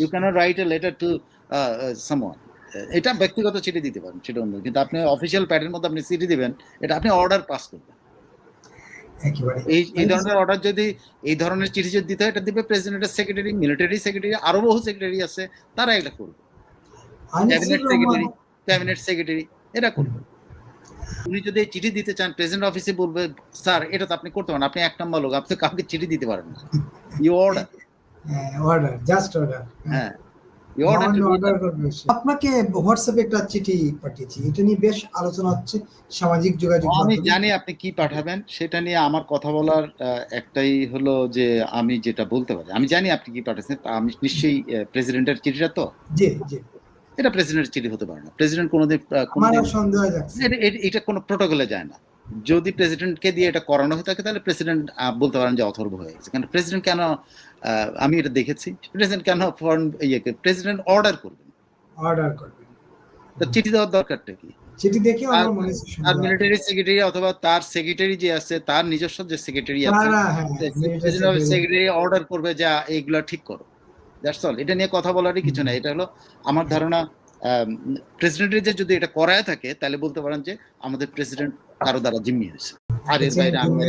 You can't write a letter to someone এটা ব্যক্তিগত চিঠি দিতে পারেন সেটা অন্য। কিন্তু আপনি অফিসিয়াল প্যাডের মধ্যে আপনি চিঠি দিবেন এটা আপনি অর্ডার পাস করবেন। এই এই ধরনের অর্ডার যদি এই ধরনের চিঠি যদি দিতে হয় এটা দিবে প্রেসিডেন্টের সেক্রেটারি মিলিটারি সেক্রেটারি আরও বহু সেক্রেটারি আছে তারা এটা করবে। ক্যাবিনেট সেক্রেটারি ক্যাবিনেট সেক্রেটারি এরা করবে। উনি যদি চিঠি দিতে চান প্রেসিডেন্ট অফিসে বলবে স্যার এটা তো আপনি করতে পারেন আপনি এক নম্বর লোক আপনি কাউকে চিঠি দিতে পারেন না। You order order just order হ্যাঁ। আপনাকে হোয়াটসঅ্যাপে একটা চিঠি পাঠিয়েছি এটা নিয়ে বেশ আলোচনা হচ্ছে সামাজিক যোগাযোগ আমি জানি আপনি কি পাঠাবেন সেটা নিয়ে আমার কথা বলার একটাই হলো যে আমি যেটা বলতে পারি। আমি জানি আপনি কি পাঠাচ্ছেন আমি নিশ্চয়ই প্রেসিডেন্টের চিঠিটা তো? জি জি। এটা প্রেসিডেন্টের চিঠি হতে পারে না। প্রেসিডেন্ট কোনোদিন এটা কোনো প্রোটোকলে যায় না। যদি প্রেসিডেন্টকে দিয়ে এটা করানো হয়ে থাকে তাহলে প্রেসিডেন্ট বলতে পারেন যে অথর্ব হয়ে গেছে। কারণ প্রেসিডেন্ট কেন আমি এটা দেখেছি প্রেসিডেন্ট কেন ফরেন ইয়েকে প্রেসিডেন্ট অর্ডার করবেন। অর্ডার করবেন। তো চিঠি দেওয়ার দরকারটা কি? চিঠি দেখে আমার মনে তার মিলিটারি সেক্রেটারি অথবা তার সেক্রেটারি যে আছে তার নিজস্ব যে সেক্রেটারি আছে হ্যাঁ প্রেসিডেন্ট সেক্রেটারি অর্ডার করবে যে এইগুলা ঠিক করো। দ্যাটস অল এটা নিয়ে কথা বলারই কিছু না এটা হলো আমার ধারণা প্রেসিডেন্টের যে যদি এটা করায় থাকে তাহলে বলতে পারেন যে আমাদের প্রেসিডেন্ট কারও দ্বারা জিম্মি হয়েছে। আর এর বাইরে আমি না।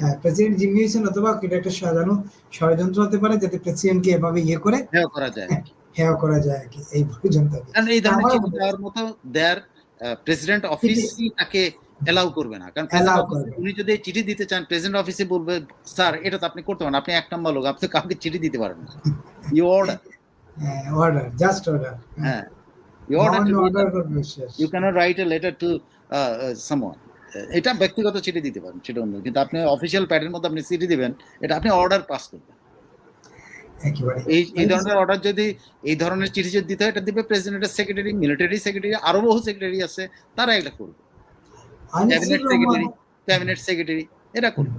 হ্যাঁ প্রেসিডেন্ট জিম্মি হয়েছেন অথবা এটা একটা সাজানো ষড়যন্ত্র হতে পারে যাতে প্রেসিডেন্টকে এভাবে ইয়ে করে হেয় করা যায় হেয় করা যায় কি এই পর্যন্ত কারণ এই ধরনের চিঠি দেওয়ার মতো দেয়ার প্রেসিডেন্ট অফিস তাকে এলাউ করবে না। কারণ। উনি যদি চিঠি দিতে চান প্রেসিডেন্ট অফিসে বলবে স্যার এটা তো আপনি করতে পারেন আপনি এক নম্বর লোক আপনি কাউকে চিঠি দিতে পারেন না। You order order just order হ্যাঁ। ইউ অর্ডার অর্ডার করবে শেষ you can't write a letter to someone এটা ব্যক্তিগত চিঠি দিতে পারেন সেটা অন্য কিন্তু আপনি অফিসিয়াল প্যাডের মধ্যে আপনি চিঠি দিবেন এটা আপনি অর্ডার পাস করবেন। এই এই ধরনের অর্ডার যদি এই ধরনের চিঠি যদি দিতে হয় এটা দিবে প্রেসিডেন্টের সেক্রেটারি মিলিটারি সেক্রেটারি আরও বহু সেক্রেটারি আছে তারা এটা করবে। ক্যাবিনেট সেক্রেটারি ক্যাবিনেট সেক্রেটারি এরা করবে।